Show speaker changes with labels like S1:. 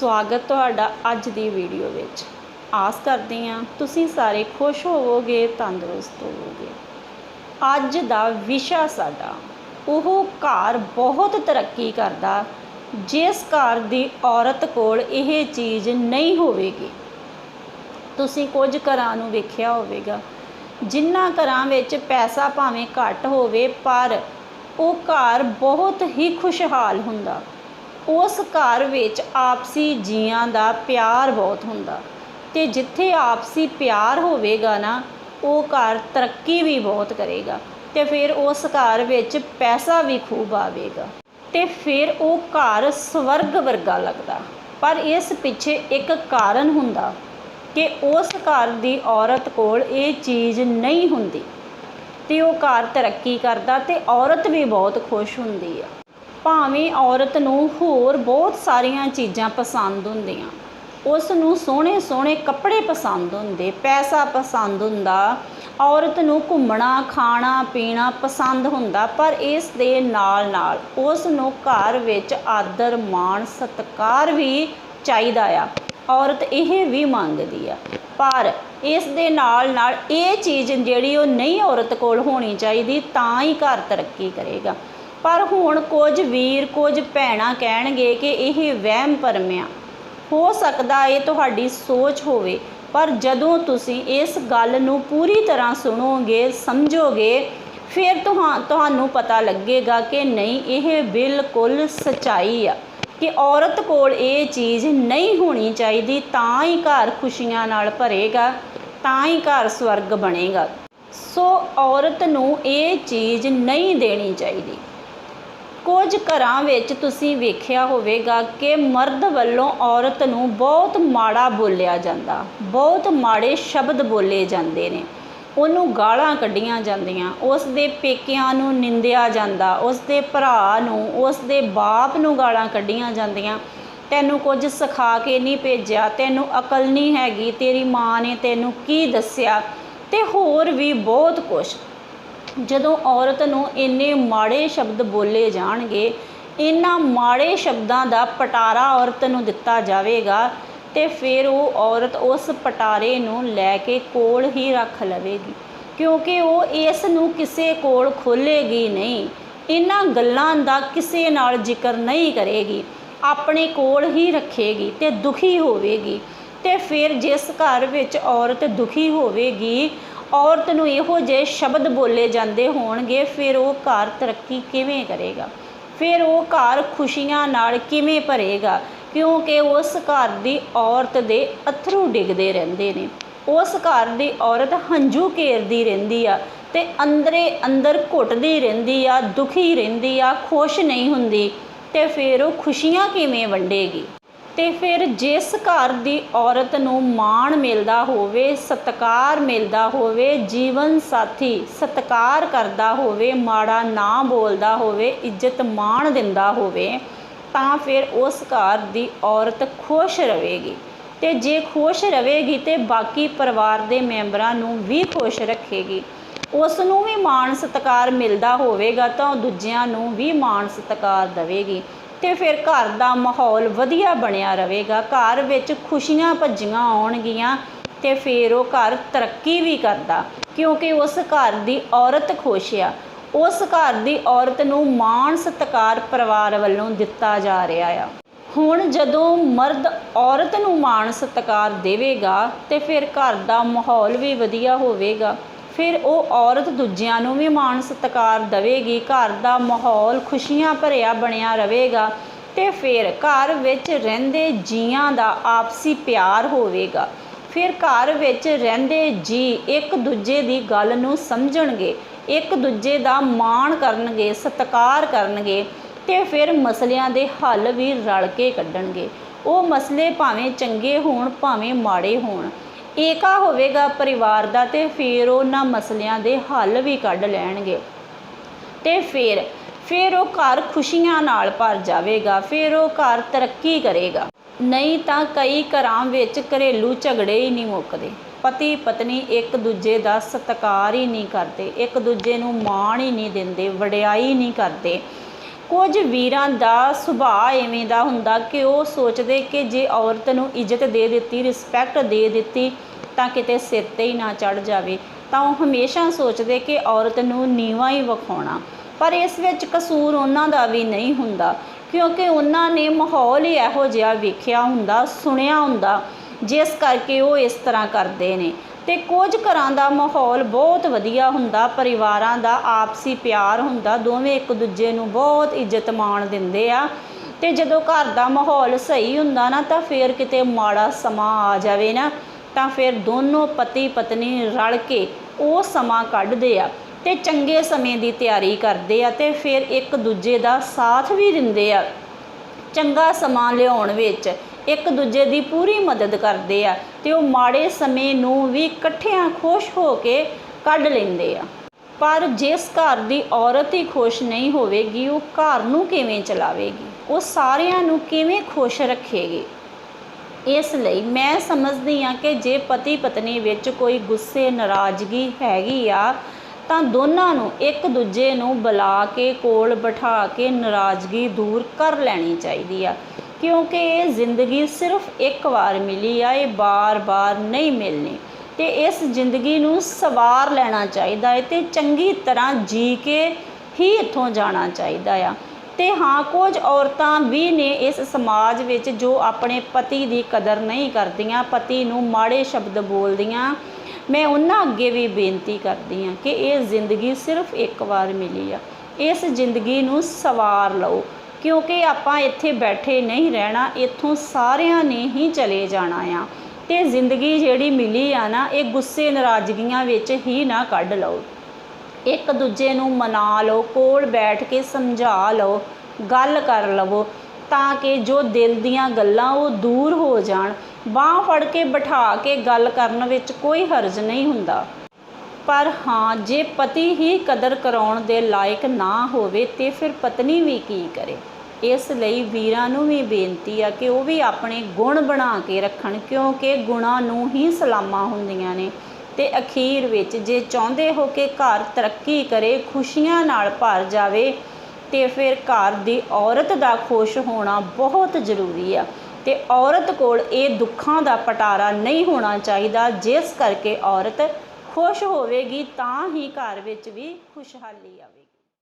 S1: ਸਵਾਗਤ ਤੁਹਾਡਾ ਅੱਜ ਦੀ ਵੀਡੀਓ ਵਿੱਚ। ਆਸ ਕਰਦੇ ਹਾਂ ਤੁਸੀਂ ਸਾਰੇ ਖੁਸ਼ ਹੋਵੋਗੇ, ਤੰਦਰੁਸਤ ਹੋਵੋਗੇ। ਅੱਜ ਦਾ ਵਿਸ਼ਾ ਸਾਡਾ, ਉਹ ਘਰ ਬਹੁਤ ਤਰੱਕੀ ਕਰਦਾ, ਜਿਸ ਘਰ ਦੀ ਔਰਤ ਕੋਲ ਇਹ ਚੀਜ਼ ਨਹੀਂ ਹੋਵੇਗੀ। ਤੁਸੀਂ ਕੁਝ ਘਰਾਂ ਨੂੰ ਵੇਖਿਆ ਹੋਵੇਗਾ ਜਿਨ੍ਹਾਂ ਘਰਾਂ ਵਿੱਚ ਪੈਸਾ ਭਾਵੇਂ ਘੱਟ ਹੋਵੇ, ਪਰ ਉਹ ਘਰ ਬਹੁਤ ਹੀ ਖੁਸ਼ਹਾਲ ਹੁੰਦਾ। ਉਸ ਘਰ ਵਿੱਚ ਆਪਸੀ ਜੀਆਂ ਦਾ ਪਿਆਰ ਬਹੁਤ ਹੁੰਦਾ। ਤੇ ਜਿੱਥੇ ਆਪਸੀ ਪਿਆਰ ਹੋਵੇਗਾ ਨਾ, ਉਹ ਘਰ ਤਰੱਕੀ ਵੀ ਬਹੁਤ ਕਰੇਗਾ ਤੇ ਫਿਰ ਉਸ ਘਰ ਵਿੱਚ ਪੈਸਾ ਵੀ ਖੂਬ ਆਵੇਗਾ। ਤੇ ਫਿਰ ਉਹ ਘਰ ਸਵਰਗ ਵਰਗਾ ਲੱਗਦਾ। ਪਰ ਇਸ ਪਿੱਛੇ ਇੱਕ ਕਾਰਨ ਹੁੰਦਾ ਕਿ ਉਸ ਘਰ ਦੀ ਔਰਤ ਕੋਲ ਇਹ ਚੀਜ਼ ਨਹੀਂ ਹੁੰਦੀ। ਤੇ ਉਹ ਘਰ ਤਰੱਕੀ ਕਰਦਾ ਤੇ ਔਰਤ ਵੀ ਬਹੁਤ ਖੁਸ਼ ਹੁੰਦੀ ਆ। ਭਾਵੇਂ ਔਰਤ ਨੂੰ ਹੋਰ ਬਹੁਤ ਸਾਰੀਆਂ ਚੀਜ਼ਾਂ ਪਸੰਦ ਹੁੰਦੀਆਂ। ਉਸ ਨੂੰ ਸੋਹਣੇ ਸੋਹਣੇ ਕੱਪੜੇ ਪਸੰਦ ਹੁੰਦੇ, ਪੈਸਾ ਪਸੰਦ ਹੁੰਦਾ, ਔਰਤ ਨੂੰ ਘੁੰਮਣਾ, ਖਾਣਾ, ਪੀਣਾ ਪਸੰਦ ਹੁੰਦਾ, ਪਰ ਇਸ ਦੇ ਨਾਲ ਨਾਲ ਉਸ ਨੂੰ ਘਰ ਵਿੱਚ ਆਦਰ, ਮਾਣ, ਸਤਿਕਾਰ ਵੀ ਚਾਹੀਦਾ ਆ। ਔਰਤ ਇਹ ਵੀ ਮੰਗਦੀ ਆ। ਪਰ ਇਸ ਦੇ ਨਾਲ ਨਾਲ ਇਹ ਚੀਜ਼ ਜਿਹੜੀ ਉਹ ਨਹੀਂ ਔਰਤ ਕੋਲ ਹੋਣੀ ਚਾਹੀਦੀ, ਤਾਂ ਹੀ ਘਰ ਤਰੱਕੀ ਕਰੇਗਾ। ਪਰ ਹੁਣ ਕੁਝ ਵੀਰ, ਕੁਝ ਭੈਣਾਂ ਕਹਿਣਗੇ ਕਿ ਇਹ ਵਹਿਮ ਭਰਮ ਆ। ਹੋ ਸਕਦਾ ਇਹ ਤੁਹਾਡੀ ਸੋਚ ਹੋਵੇ, ਪਰ ਜਦੋਂ ਤੁਸੀਂ ਇਸ ਗੱਲ ਨੂੰ ਪੂਰੀ ਤਰ੍ਹਾਂ ਸੁਣੋਗੇ, ਸਮਝੋਗੇ, ਫਿਰ ਤੁਹਾਂ, ਤੁਹਾਨੂੰ ਪਤਾ ਲੱਗੇਗਾ ਕਿ ਨਹੀਂ, ਇਹ ਬਿਲਕੁਲ ਸਚਾਈ ਆ ਕਿ ਔਰਤ ਕੋਲ ਇਹ ਚੀਜ਼ ਨਹੀਂ ਹੋਣੀ ਚਾਹੀਦੀ, ਤਾਂ ਹੀ ਘਰ ਖੁਸ਼ੀਆਂ ਨਾਲ ਭਰੇਗਾ, ਤਾਂ ਹੀ ਘਰ ਸਵਰਗ ਬਣੇਗਾ। ਸੋ ਔਰਤ ਨੂੰ ਇਹ ਚੀਜ਼ ਨਹੀਂ ਦੇਣੀ ਚਾਹੀਦੀ। ਕੁਝ ਘਰਾਂ ਵਿੱਚ ਤੁਸੀਂ ਵੇਖਿਆ ਹੋਵੇਗਾ ਕਿ ਮਰਦ ਵੱਲੋਂ ਔਰਤ ਨੂੰ ਬਹੁਤ ਮਾੜਾ ਬੋਲਿਆ ਜਾਂਦਾ। ਬਹੁਤ ਮਾੜੇ ਸ਼ਬਦ ਬੋਲੇ ਜਾਂਦੇ ਨੇ। ਉਹਨੂੰ ਗਾਲਾਂ ਕੱਢੀਆਂ ਜਾਂਦੀਆਂ। ਉਸ ਦੇ ਪੇਕਿਆਂ ਨੂੰ ਨਿੰਦਿਆ ਜਾਂਦਾ। ਉਸ ਦੇ ਭਰਾ ਨੂੰ, ਉਸ ਦੇ ਬਾਪ ਨੂੰ ਗਾਲਾਂ ਕੱਢੀਆਂ ਜਾਂਦੀਆਂ। ਤੈਨੂੰ ਕੁਝ ਸਿਖਾ ਕੇ ਨਹੀਂ ਭੇਜਿਆ। ਤੈਨੂੰ ਅਕਲ ਨਹੀਂ ਹੈਗੀ। ਤੇਰੀ ਮਾਂ ਨੇ ਤੈਨੂੰ ਕੀ ਦੱਸਿਆ? ਤੇ ਹੋਰ ਵੀ ਬਹੁਤ ਕੁਝ ਜਦੋਂ ਔਰਤ ਨੂੰ ਇੰਨੇ ਮਾੜੇ ਸ਼ਬਦ ਬੋਲੇ ਜਾਣਗੇ ਇਹਨਾਂ ਮਾੜੇ ਸ਼ਬਦਾਂ ਦਾ ਪਟਾਰਾ ਔਰਤ ਨੂੰ ਦਿੱਤਾ ਜਾਵੇਗਾ ਤੇ ਫਿਰ ਉਹ ਔਰਤ ਉਸ ਪਟਾਰੇ ਨੂੰ ਲੈ ਕੇ ਕੋਲ ਹੀ ਰੱਖ ਲਵੇਗੀ। ਕਿਉਂਕਿ ਉਹ ਇਸ ਨੂੰ ਕਿਸੇ ਕੋਲ ਖੋਲੇਗੀ ਨਹੀਂ। ਇਹਨਾਂ ਗੱਲਾਂ ਦਾ ਕਿਸੇ ਨਾਲ ਜ਼ਿਕਰ ਨਹੀਂ ਕਰੇਗੀ। ਆਪਣੇ ਕੋਲ ਹੀ ਰੱਖੇਗੀ ਤੇ ਦੁਖੀ ਹੋਵੇਗੀ। ਤੇ ਫਿਰ ਜਿਸ ਘਰ ਵਿੱਚ ਔਰਤ ਦੁਖੀ ਹੋਵੇਗੀ ਔਰਤ ਨੂੰ ਇਹੋ ਜਿਹੇ ਸ਼ਬਦ ਬੋਲੇ ਜਾਂਦੇ ਹੋਣਗੇ, ਫਿਰ ਉਹ ਘਰ ਤਰੱਕੀ ਕਿਵੇਂ ਕਰੇਗਾ? ਫਿਰ ਉਹ ਘਰ ਖੁਸ਼ੀਆਂ ਨਾਲ ਕਿਵੇਂ ਭਰੇਗਾ? ਕਿਉਂਕਿ ਉਸ ਘਰ ਦੀ ਔਰਤ ਦੇ ਅਥਰੂ ਡਿੱਗਦੇ ਰਹਿੰਦੇ ਨੇ। ਉਸ ਘਰ ਦੀ ਔਰਤ ਹੰਝੂ ਘੇਰਦੀ ਰਹਿੰਦੀ ਆ ਤੇ ਅੰਦਰੇ ਅੰਦਰ ਘੁੱਟਦੀ ਰਹਿੰਦੀ ਆ, ਦੁਖੀ ਰਹਿੰਦੀ ਆ, ਖੁਸ਼ ਨਹੀਂ ਹੁੰਦੀ ਤੇ ਫਿਰ ਉਹ ਖੁਸ਼ੀਆਂ ਕਿਵੇਂ ਵੰਡੇਗੀ? ਤੇ ਫਿਰ ਜਿਸ ਘਰ ਦੀ ਔਰਤ ਨੂੰ ਮਾਣ ਮਿਲਦਾ ਹੋਵੇ, ਸਤਕਾਰ ਮਿਲਦਾ ਹੋਵੇ, ਜੀਵਨ ਸਾਥੀ ਸਤਕਾਰ ਕਰਦਾ ਹੋਵੇ, ਮਾੜਾ ਨਾ ਬੋਲਦਾ ਹੋਵੇ, ਇੱਜ਼ਤ ਮਾਣ ਦਿੰਦਾ ਹੋਵੇ, ਤਾਂ ਫਿਰ ਉਸ ਘਰ ਦੀ ਔਰਤ ਖੁਸ਼ ਰਹੇਗੀ। ਤੇ ਜੇ ਖੁਸ਼ ਰਹੇਗੀ ਤੇ ਬਾਕੀ ਪਰਿਵਾਰ ਦੇ ਮੈਂਬਰਾਂ ਨੂੰ ਵੀ ਖੁਸ਼ ਰੱਖੇਗੀ। ਉਸ ਨੂੰ ਵੀ ਮਾਣ ਸਤਕਾਰ ਮਿਲਦਾ ਹੋਵੇਗਾ ਤਾਂ ਉਹ ਦੂਜਿਆਂ ਨੂੰ ਵੀ ਮਾਣ ਸਤਕਾਰ ਦੇਵੇਗੀ। ਤੇ ਫਿਰ ਘਰ ਦਾ ਮਾਹੌਲ ਵਧੀਆ ਬਣਿਆ ਰਹੇਗਾ। ਘਰ ਵਿੱਚ ਖੁਸ਼ੀਆਂ ਭੱਜੀਆਂ ਆਉਣਗੀਆਂ ਤੇ ਫਿਰ ਉਹ ਘਰ ਤਰੱਕੀ ਵੀ ਕਰਦਾ, ਕਿਉਂਕਿ ਉਸ ਘਰ ਦੀ ਔਰਤ ਖੁਸ਼ ਆ। ਉਸ ਘਰ ਦੀ ਔਰਤ ਨੂੰ ਮਾਣ ਸਤਕਾਰ ਪਰਿਵਾਰ ਵੱਲੋਂ ਦਿੱਤਾ ਜਾ ਰਿਹਾ ਆ। ਹੁਣ ਜਦੋਂ ਮਰਦ ਔਰਤ ਨੂੰ ਮਾਣ ਸਤਕਾਰ ਦੇਵੇਗਾ ਤੇ ਫਿਰ ਘਰ ਦਾ ਮਾਹੌਲ ਵੀ ਵਧੀਆ ਹੋਵੇਗਾ ਫਿਰ ਉਹ ਔਰਤ ਦੂਜਿਆਂ ਨੂੰ ਵੀ ਮਾਣ ਸਤਿਕਾਰ ਦੇਵੇਗੀ, ਘਰ ਦਾ ਮਾਹੌਲ ਖੁਸ਼ੀਆਂ ਭਰਿਆ ਬਣਿਆ ਰਹੇਗਾ ਤੇ ਫਿਰ ਘਰ ਵਿੱਚ ਰਹਿੰਦੇ ਜੀਆਂ ਦਾ ਆਪਸੀ ਪਿਆਰ ਹੋਵੇਗਾ। ਫਿਰ ਘਰ ਵਿੱਚ ਰਹਿੰਦੇ ਜੀ ਇੱਕ ਦੂਜੇ ਦੀ ਗੱਲ ਨੂੰ ਸਮਝਣਗੇ, ਇੱਕ ਦੂਜੇ ਦਾ ਮਾਣ ਕਰਨਗੇ, ਸਤਿਕਾਰ ਕਰਨਗੇ ਤੇ ਫਿਰ ਮਸਲਿਆਂ ਦੇ ਹੱਲ ਵੀ ਰਲ ਕੇ ਕੱਢਣਗੇ। ਉਹ ਮਸਲੇ ਭਾਵੇਂ ਚੰਗੇ ਹੋਣ, ਭਾਵੇਂ ਮਾੜੇ ਹੋਣ। ਏਕਾ ਹੋਵੇਗਾ ਪਰਿਵਾਰ ਦਾ ਤੇ ਫਿਰ ਉਹਨਾਂ ਮਸਲਿਆਂ ਦੇ ਹੱਲ ਵੀ ਕੱਢ ਲੈਣਗੇ। ਤੇ ਫਿਰ ਫਿਰ ਉਹ ਘਰ ਖੁਸ਼ੀਆਂ ਨਾਲ ਭਰ ਜਾਵੇਗਾ, ਫਿਰ ਉਹ ਘਰ ਤਰੱਕੀ ਕਰੇਗਾ। ਨਹੀਂ ਤਾਂ ਕਈ ਘਰਾਂ ਵਿੱਚ ਘਰੇਲੂ ਝਗੜੇ ਹੀ ਨਹੀਂ ਮੁੱਕਦੇ। ਪਤੀ ਪਤਨੀ ਇੱਕ ਦੂਜੇ ਦਾ ਸਤਿਕਾਰ ਹੀ ਨਹੀਂ ਕਰਦੇ, ਇੱਕ ਦੂਜੇ ਨੂੰ ਮਾਣ ਹੀ ਨਹੀਂ ਦਿੰਦੇ, ਵਡਿਆਈ ਨਹੀਂ ਕਰਦੇ। ਕੁਝ ਵੀਰਾਂ ਦਾ ਸੁਭਾਅ ਐਵੇਂ ਦਾ ਹੁੰਦਾ ਕਿ ਉਹ ਸੋਚਦੇ ਕਿ ਜੇ ਔਰਤ ਨੂੰ ਇੱਜ਼ਤ ਦੇ ਦਿੱਤੀ ਰਿਸਪੈਕਟ ਦੇ ਦਿੱਤੀ, ਤਾਂ ਕਿਤੇ ਸਿਰ ਤੇ ਹੀ ਨਾ ਚੜ ਜਾਵੇ। ਤਾਂ ਉਹ ਹਮੇਸ਼ਾ ਸੋਚਦੇ ਕਿ ਔਰਤ ਨੂੰ ਨੀਵਾਂ ਹੀ ਵਿਖਾਉਣਾ। ਪਰ ਇਸ ਵਿੱਚ ਕਸੂਰ ਉਹਨਾਂ ਦਾ ਵੀ ਨਹੀਂ ਹੁੰਦਾ, ਕਿਉਂਕਿ ਉਹਨਾਂ ਨੇ ਮਾਹੌਲ ਹੀ ਇਹੋ ਜਿਹਾ ਵੇਖਿਆ ਹੁੰਦਾ, ਸੁਣਿਆ ਹੁੰਦਾ, ਜਿਸ ਕਰਕੇ ਉਹ ਇਸ ਤਰ੍ਹਾਂ ਕਰਦੇ ਨੇ। ਤੇ ਕੁਝ ਘਰਾਂ ਦਾ ਮਾਹੌਲ ਬਹੁਤ ਵਧੀਆ ਹੁੰਦਾ, ਪਰਿਵਾਰਾਂ ਦਾ ਆਪਸੀ ਪਿਆਰ ਹੁੰਦਾ, ਦੋਵੇਂ ਇੱਕ ਦੂਜੇ ਨੂੰ ਬਹੁਤ ਇੱਜ਼ਤ ਮਾਣ ਦਿੰਦੇ ਆ। ਤੇ ਜਦੋਂ ਘਰ ਦਾ ਮਾਹੌਲ ਸਹੀ ਹੁੰਦਾ ਨਾ, ਤਾਂ ਫਿਰ ਕਿਤੇ ਮਾੜਾ ਸਮਾਂ ਆ ਜਾਵੇ ਨਾ, ਤਾਂ ਫਿਰ ਦੋਨੋਂ ਪਤੀ ਪਤਨੀ ਰਲ ਕੇ ਉਹ ਸਮਾਂ ਕੱਢਦੇ ਆ ਤੇ ਚੰਗੇ ਸਮੇਂ ਦੀ ਤਿਆਰੀ ਕਰਦੇ ਆ ਤੇ ਫਿਰ ਇੱਕ ਦੂਜੇ ਦਾ ਸਾਥ ਵੀ ਦਿੰਦੇ ਆ। ਚੰਗਾ ਸਮਾਂ ਲਿਆਉਣ ਵਿੱਚ ਇੱਕ ਦੂਜੇ ਦੀ ਪੂਰੀ ਮਦਦ ਕਰਦੇ ਆ ਤੇ ਉਹ ਮਾੜੇ ਸਮੇਂ ਨੂੰ ਵੀ ਇਕੱਠਿਆਂ ਖੁਸ਼ ਹੋ ਕੇ ਕੱਢ ਲੈਂਦੇ ਆ। ਪਰ ਜਿਸ ਘਰ ਦੀ ਔਰਤ ਹੀ ਖੁਸ਼ ਨਹੀਂ ਹੋਵੇਗੀ, ਉਹ ਘਰ ਨੂੰ ਕਿਵੇਂ ਚਲਾਵੇਗੀ? ਉਹ ਸਾਰਿਆਂ ਨੂੰ ਕਿਵੇਂ ਖੁਸ਼ ਰੱਖੇਗੀ? ਇਸ ਲਈ ਮੈਂ ਸਮਝਦੀ ਹਾਂ ਕਿ ਜੇ ਪਤੀ ਪਤਨੀ ਵਿੱਚ ਕੋਈ ਗੁੱਸੇ, ਨਾਰਾਜ਼ਗੀ ਹੈਗੀ ਆ ਤਾਂ ਦੋਨਾਂ ਨੂੰ ਇੱਕ ਦੂਜੇ ਨੂੰ ਬੁਲਾ ਕੇ, ਕੋਲ ਬਿਠਾ ਕੇ ਨਾਰਾਜ਼ਗੀ ਦੂਰ ਕਰ ਲੈਣੀ ਚਾਹੀਦੀ ਆ। ਕਿਉਂਕਿ ਇਹ ਜ਼ਿੰਦਗੀ ਸਿਰਫ ਇੱਕ ਵਾਰ ਮਿਲੀ ਆ, ਇਹ ਬਾਰ-ਬਾਰ ਨਹੀਂ ਮਿਲਣੀ। ਤੇ ਇਸ ਜ਼ਿੰਦਗੀ ਨੂੰ ਸਵਾਰ ਲੈਣਾ ਚਾਹੀਦਾ ਹੈ ਤੇ ਚੰਗੀ ਤਰ੍ਹਾਂ ਜੀ ਕੇ ਹੀ ਇੱਥੋਂ ਜਾਣਾ ਚਾਹੀਦਾ ਆ। ਤੇ ਹਾਂ, ਕੁਝ ਔਰਤਾਂ ਵੀ ਨੇ ਇਸ ਸਮਾਜ ਵਿੱਚ ਜੋ ਆਪਣੇ ਪਤੀ ਦੀ ਕਦਰ ਨਹੀਂ ਕਰਦੀਆਂ, ਪਤੀ ਨੂੰ ਮਾੜੇ ਸ਼ਬਦ ਬੋਲਦੀਆਂ ਮੈਂ ਉਹਨਾਂ ਅੱਗੇ ਵੀ ਬੇਨਤੀ ਕਰਦੀ ਹਾਂ ਕਿ ਇਹ ਜ਼ਿੰਦਗੀ ਸਿਰਫ ਇੱਕ ਵਾਰ ਮਿਲੀ ਆ। ਇਸ ਜ਼ਿੰਦਗੀ ਨੂੰ ਸਵਾਰ ਲਓ, ਕਿਉਂਕਿ ਆਪਾਂ ਇੱਥੇ ਬੈਠੇ ਨਹੀਂ ਰਹਿਣਾ, ਇੱਥੋਂ ਸਾਰਿਆਂ ਨੇ ਹੀ ਚਲੇ ਜਾਣਾ ਆ। ਤੇ ਜ਼ਿੰਦਗੀ ਜਿਹੜੀ ਮਿਲੀ ਆ ਨਾ, ਇਹ ਗੁੱਸੇ ਨਾਰਾਜ਼ਗੀਆਂ ਵਿੱਚ ਹੀ ਨਾ ਕੱਢ ਲਓ। ਇੱਕ ਦੂਜੇ ਨੂੰ ਮਨਾ ਲਓ, ਕੋਲ ਬੈਠ ਕੇ ਸਮਝਾ ਲਓ, ਗੱਲ ਕਰ ਲਵੋ, ਤਾਂ ਕਿ ਜੋ ਦਿਲ ਦੀਆਂ ਗੱਲਾਂ ਉਹ ਦੂਰ ਹੋ ਜਾਣ। ਬਾਹ ਫੜ ਕੇ ਬਿਠਾ ਕੇ ਗੱਲ ਕਰਨ ਵਿੱਚ ਕੋਈ ਹਰਜ ਨਹੀਂ ਹੁੰਦਾ। ਪਰ ਹਾਂ, ਜੇ ਪਤੀ ਹੀ ਕਦਰ ਕਰਾਉਣ ਦੇ ਲਾਇਕ ਨਾ ਹੋਵੇ ਤੇ ਫਿਰ ਪਤਨੀ ਵੀ ਕੀ ਕਰੇ? ਇਸ ਲਈ ਵੀਰਾਂ ਨੂੰ ਵੀ ਬੇਨਤੀ ਆ ਕਿ ਉਹ ਵੀ ਆਪਣੇ ਗੁਣ ਬਣਾ ਕੇ ਰੱਖਣ, ਕਿਉਂਕਿ ਗੁਣਾਂ ਨੂੰ ਹੀ ਸਲਾਮਾਂ ਹੁੰਦੀਆਂ ਨੇ। ਤੇ ਅਖੀਰ ਵਿੱਚ ਜੇ ਚਾਹੁੰਦੇ ਹੋ ਕਿ ਘਰ ਤਰੱਕੀ ਕਰੇ, ਖੁਸ਼ੀਆਂ ਨਾਲ ਭਰ ਜਾਵੇ, ਤੇ ਫਿਰ ਘਰ ਦੀ ਔਰਤ ਦਾ ਖੁਸ਼ ਹੋਣਾ ਬਹੁਤ ਜ਼ਰੂਰੀ ਆ। ਤੇ ਔਰਤ ਕੋਲ ਇਹ ਦੁੱਖਾਂ ਦਾ ਪਟਾਰਾ ਨਹੀਂ ਹੋਣਾ ਚਾਹੀਦਾ। ਜਿਸ ਕਰਕੇ ਔਰਤ ਖੁਸ਼ ਹੋਵੇਗੀ, ਤਾਂ ਹੀ ਘਰ ਵਿੱਚ ਵੀ ਖੁਸ਼ਹਾਲੀ ਆਵੇ